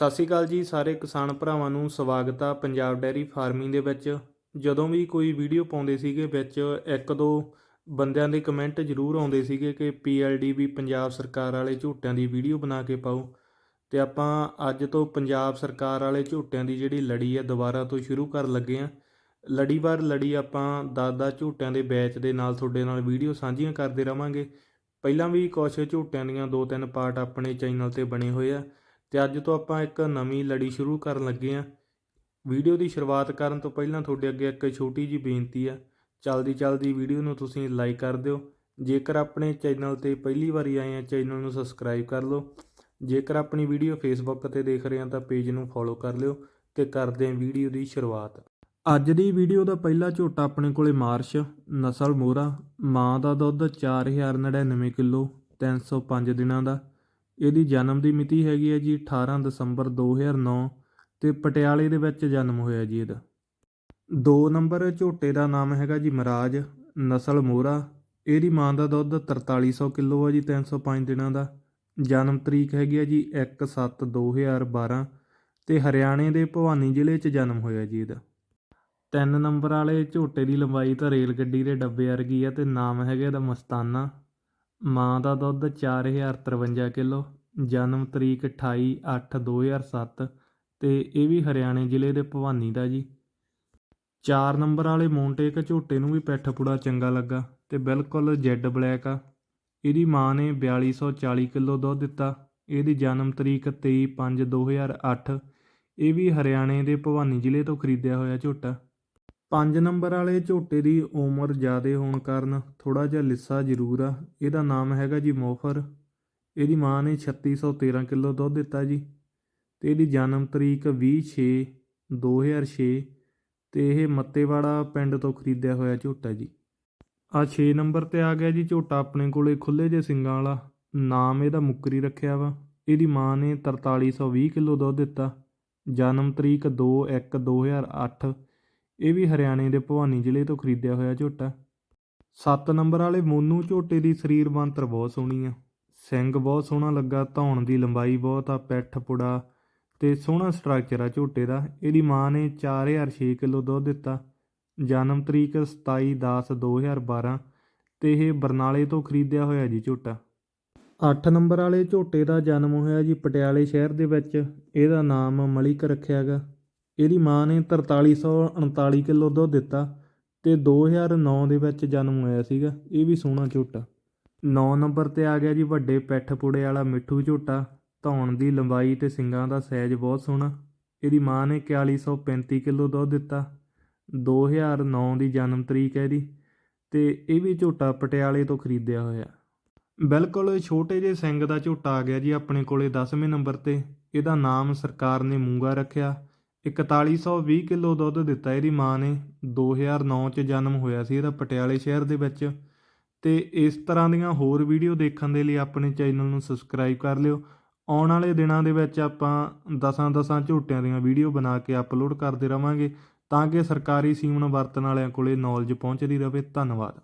ਸਤਿ ਸ਼੍ਰੀ ਅਕਾਲ ਜੀ ਸਾਰੇ ਕਿਸਾਨ ਭਰਾਵਾਂ ਨੂੰ ਸਵਾਗਤ ਆ ਪੰਜਾਬ ਡੈਰੀ ਫਾਰਮਿੰਗ ਦੇ ਵਿੱਚ। ਜਦੋਂ ਵੀ ਕੋਈ ਵੀਡੀਓ ਪਾਉਂਦੇ ਸੀਗੇ ਵਿੱਚ, ਇੱਕ ਦੋ ਬੰਦਿਆਂ ਦੇ ਕਮੈਂਟ ਜ਼ਰੂਰ ਆਉਂਦੇ ਸੀਗੇ ਕਿ ਪੀਐਲਡੀ ਵੀ ਪੰਜਾਬ ਸਰਕਾਰ ਵਾਲੇ ਝੂਟਿਆਂ ਦੀ ਵੀਡੀਓ ਬਣਾ ਕੇ ਪਾਓ। ਤੇ ਆਪਾਂ ਅੱਜ ਤੋਂ ਪੰਜਾਬ ਸਰਕਾਰ ਵਾਲੇ ਝੂਟਿਆਂ ਦੀ ਜਿਹੜੀ ਲੜੀ ਹੈ ਦੁਬਾਰਾ ਤੋਂ ਸ਼ੁਰੂ ਕਰਨ ਲੱਗੇ ਆ। ਲੜੀਵਾਰ ਲੜੀ ਆਪਾਂ ਦਾਦਾ ਝੂਟਿਆਂ ਦੇ ਬੈਚ ਦੇ ਨਾਲ ਤੁਹਾਡੇ ਨਾਲ ਵੀਡੀਓ ਸਾਂਝੀਆਂ ਕਰਦੇ ਰਵਾਂਗੇ। ਪਹਿਲਾਂ ਵੀ ਕੁਛ ਝੂਟਿਆਂ ਦੀਆਂ ਦੋ ਤਿੰਨ ਪਾਰਟ ਆਪਣੇ ਚੈਨਲ ਤੇ ਬਣੇ ਹੋਏ ਆ। ਤੇ ਅੱਜ ਤੋਂ ਆਪਾਂ ਇੱਕ ਨਵੀਂ ਲੜੀ ਸ਼ੁਰੂ ਕਰਨ ਲੱਗੇ ਆ ਵੀਡੀਓ ਦੀ ਸ਼ੁਰੂਆਤ ਕਰਨ ਤੋਂ ਪਹਿਲਾਂ ਤੁਹਾਡੇ ਅੱਗੇ ਇੱਕ ਛੋਟੀ ਜੀ ਬੇਨਤੀ ਆ। ਚਲਦੀ ਚਲਦੀ ਵੀਡੀਓ ਨੂੰ ਤੁਸੀਂ ਲਾਈਕ ਕਰ ਦਿਓ। ਜੇਕਰ ਆਪਣੇ ਚੈਨਲ ਤੇ ਪਹਿਲੀ ਵਾਰੀ ਆਏ ਆ, ਚੈਨਲ ਨੂੰ ਸਬਸਕ੍ਰਾਈਬ ਕਰ ਲਓ। ਜੇਕਰ ਆਪਣੀ ਵੀਡੀਓ ਫੇਸਬੁੱਕ ਤੇ ਦੇਖ ਰਹੇ ਆ, ਤਾਂ ਪੇਜ ਨੂੰ ਫੋਲੋ ਕਰ ਲਿਓ ਤੇ ਕਰਦੇ ਹਾਂ ਵੀਡੀਓ ਦੀ ਸ਼ੁਰੂਆਤ। ਅੱਜ ਦੀ ਵੀਡੀਓ ਦਾ ਪਹਿਲਾ ਝੋਟਾ ਆਪਣੇ ਕੋਲੇ ਮਾਰਸ਼, ਨਸਲ ਮੋਹਰਾ, ਮਾਂ ਦਾ ਦੁੱਧ 4099 ਕਿਲੋ 305 ਦਿਨਾਂ ਦਾ। ਇਹਦੀ ਜਨਮ ਦੀ ਮਿਤੀ ਹੈਗੀ ਹੈ ਜੀ 18 ਦਸੰਬਰ 2009 ਤੇ ਪਟਿਆਲੇ ਦੇ ਵਿੱਚ ਜਨਮ ਹੋਇਆ ਜੀ ਇਹਦਾ। ਦੋ ਨੰਬਰ ਝੋਟੇ ਦਾ ਨਾਮ ਹੈਗਾ ਜੀ ਮਰਾਜ ਨਸਲ ਮੋਹਰਾ ਇਹਦੀ ਮਾਂ ਦਾ ਦੁੱਧ 4300 ਕਿਲੋ ਆ ਜੀ 305 ਦਿਨਾਂ ਦਾ। ਜਨਮ ਤਰੀਕ ਹੈਗੀ ਆ ਜੀ 1/7/2012 ਤੇ ਹਰਿਆਣੇ ਦੇ ਭਵਾਨੀ ਜ਼ਿਲ੍ਹੇ 'ਚ ਜਨਮ ਹੋਇਆ ਜੀ ਇਹਦਾ। ਤਿੰਨ ਨੰਬਰ ਵਾਲੇ ਝੋਟੇ ਦੀ ਲੰਬਾਈ ਤਾਂ ਰੇਲ ਗੱਡੀ ਦੇ ਡੱਬੇ ਵਰਗੀ ਆ ਤੇ ਨਾਮ ਹੈਗਾ ਇਹਦਾ ਮਸਤਾਨਾ। ਮਾਂ ਦਾ ਦੁੱਧ 4053 ਕਿਲੋ, ਜਨਮ ਤਰੀਕ ਅਠਾਈ ਅੱਠ ਦੋ ਹਜ਼ਾਰ ਸੱਤ ਅਤੇ ਇਹ ਵੀ ਹਰਿਆਣੇ ਜ਼ਿਲ੍ਹੇ ਦੇ ਭਵਾਨੀ ਦਾ ਜੀ। ਚਾਰ ਨੰਬਰ ਵਾਲੇ ਮੌਂਟੇਕ ਝੋਟੇ ਨੂੰ ਵੀ ਪਿੱਠ ਪੁੜਾ ਚੰਗਾ ਲੱਗਾ ਅਤੇ ਬਿਲਕੁਲ ਜੈੱਡ ਬਲੈਕ ਆ। ਇਹਦੀ ਮਾਂ ਨੇ 4240 ਕਿਲੋ ਦੁੱਧ ਦਿੱਤਾ। ਇਹਦੀ ਜਨਮ ਤਰੀਕ 23/5/2008 ਇਹ ਵੀ ਹਰਿਆਣੇ ਦੇ ਭਵਾਨੀ ਜ਼ਿਲ੍ਹੇ ਤੋਂ ਖਰੀਦਿਆ ਹੋਇਆ ਝੋਟਾ। ਪੰਜ ਨੰਬਰ ਵਾਲੇ ਝੋਟੇ ਦੀ ਉਮਰ ਜ਼ਿਆਦਾ ਹੋਣ ਕਾਰਨ ਥੋੜ੍ਹਾ ਜਿਹਾ ਲਿੱਸਾ ਜ਼ਰੂਰ ਆ। ਇਹਦਾ ਨਾਮ ਹੈਗਾ ਜੀ ਮੋਫਰ ਇਹਦੀ ਮਾਂ ਨੇ 3613 ਕਿਲੋ ਦੁੱਧ ਦਿੱਤਾ ਜੀ ਅਤੇ ਇਹਦੀ ਜਨਮ ਤਰੀਕ ਵੀਹ ਛੇ ਦੋ ਹਜ਼ਾਰ ਛੇ ਅਤੇ ਇਹ ਮੱਤੇਵਾੜਾ ਪਿੰਡ ਤੋਂ ਖਰੀਦਿਆ ਹੋਇਆ ਝੋਟਾ ਜੀ। ਆ ਛੇ ਨੰਬਰ ਤੇ ਆ ਗਿਆ ਜੀ ਝੋਟਾ ਆਪਣੇ ਕੋਲੇ ਖੁੱਲ੍ਹੇ ਜਿਹੇ ਸਿੰਗਾਂ ਵਾਲਾ। ਨਾਮ ਇਹਦਾ ਮੁੱਕਰੀ ਰੱਖਿਆ ਵਾ। ਇਹਦੀ ਮਾਂ ਨੇ 4320 ਕਿਲੋ ਦੁੱਧ ਦਿੱਤਾ। ਜਨਮ ਤਰੀਕ 2/1/2008 ਇਹ ਵੀ ਹਰਿਆਣੇ ਦੇ ਭਵਾਨੀ ਜ਼ਿਲ੍ਹੇ ਤੋਂ ਖਰੀਦਿਆ ਹੋਇਆ ਝੋਟਾ। 7 ਨੰਬਰ ਵਾਲੇ ਮੋਨੂ ਝੋਟੇ ਦੀ ਸਰੀਰ ਬਣਤਰ ਬਹੁਤ ਸੋਹਣੀ ਆ। ਸਿੰਗ ਬਹੁਤ ਸੋਹਣਾ ਲੱਗਾ, ਧੌਣ ਦੀ ਲੰਬਾਈ ਬਹੁਤ ਆ, ਪੈਠ ਪੁੜਾ ਤੇ ਸੋਹਣਾ ਸਟਰਕਚਰ ਆ ਝੋਟੇ ਦਾ। ਇਹਦੀ ਮਾਂ ਨੇ 4006 ਕਿਲੋ ਦੁੱਧ ਦਿੱਤਾ। ਜਨਮ ਤਰੀਕ 27/10/2012 ਤੇ ਇਹ ਬਰਨਾਲੇ ਤੋਂ ਖਰੀਦਿਆ ਹੋਇਆ ਜੀ ਝੋਟਾ। 8 ਨੰਬਰ ਵਾਲੇ ਝੋਟੇ ਦਾ ਜਨਮ ਹੋਇਆ ਜੀ ਪਟਿਆਲੇ ਸ਼ਹਿਰ ਦੇ ਵਿੱਚ। ਇਹਦਾ ਨਾਮ ਮਲਿਕ ਰੱਖਿਆ ਗਾ। ਇਹਦੀ ਮਾਂ ਨੇ 4339 ਕਿਲੋ ਦੁੱਧ ਦਿੱਤਾ ਅਤੇ ਦੋ ਹਜ਼ਾਰ ਨੌ ਦੇ ਵਿੱਚ ਜਨਮ ਹੋਇਆ ਸੀਗਾ। ਇਹ ਵੀ ਸੋਹਣਾ ਝੋਟਾ। ਨੌ ਨੰਬਰ ਤੇ ਆ ਗਿਆ ਜੀ ਵੱਡੇ ਪਿੱਠ ਪੁੜੇ ਵਾਲਾ ਮਿੱਠੂ ਝੋਟਾ। ਧੌਣ ਦੀ ਲੰਬਾਈ ਅਤੇ ਸਿੰਗਾਂ ਦਾ ਸਾਈਜ਼ ਬਹੁਤ ਸੋਹਣਾ। ਇਹਦੀ ਮਾਂ ਨੇ 4135 ਕਿਲੋ ਦੁੱਧ ਦਿੱਤਾ। 2009 ਦੀ ਜਨਮ ਤਰੀਕ ਹੈ ਇਹਦੀ ਤੇ ਇਹ ਵੀ ਝੋਟਾ ਪਟਿਆਲੇ ਤੋਂ ਖਰੀਦਿਆ ਹੋਇਆ। ਬਿਲਕੁਲ ਛੋਟੇ ਜਿਹੇ ਸਿੰਘ ਦਾ ਝੋਟਾ ਆ ਗਿਆ ਜੀ ਆਪਣੇ ਕੋਲੇ 10ਵੇਂ ਨੰਬਰ ਤੇ। ਇਹਦਾ ਨਾਮ ਸਰਕਾਰ ਨੇ ਮੂੰਗਾ ਰੱਖਿਆ। 4120 ਕਿਲੋ ਦੁੱਧ ਦਿੱਤਾ ਇਹਦੀ ਮਾਂ ਨੇ। 2009 ਚ ਜਨਮ ਹੋਇਆ ਸੀ ਇਹਦਾ ਪਟਿਆਲੇ ਸ਼ਹਿਰ ਦੇ ਵਿੱਚ। ਅਤੇ ਇਸ ਤਰ੍ਹਾਂ ਦੀਆਂ ਹੋਰ ਵੀਡੀਓ ਦੇਖਣ ਦੇ ਲਈ ਆਪਣੇ ਚੈਨਲ ਨੂੰ ਸਬਸਕ੍ਰਾਈਬ ਕਰ ਲਿਓ। ਆਉਣ ਵਾਲੇ ਦਿਨਾਂ ਦੇ ਵਿੱਚ ਆਪਾਂ ਦਸਾਂ ਦਸਾਂ ਝੋਟਿਆਂ ਦੀਆਂ ਵੀਡੀਓ ਬਣਾ ਕੇ ਅਪਲੋਡ ਕਰਦੇ ਰਵਾਂਗੇ, ਤਾਂ ਕਿ ਸਰਕਾਰੀ ਸੀਮਨ ਵਰਤਣ ਵਾਲਿਆਂ ਕੋਲੇ ਨੌਲੇਜ ਪਹੁੰਚਦੀ ਰਹੇ। ਧੰਨਵਾਦ।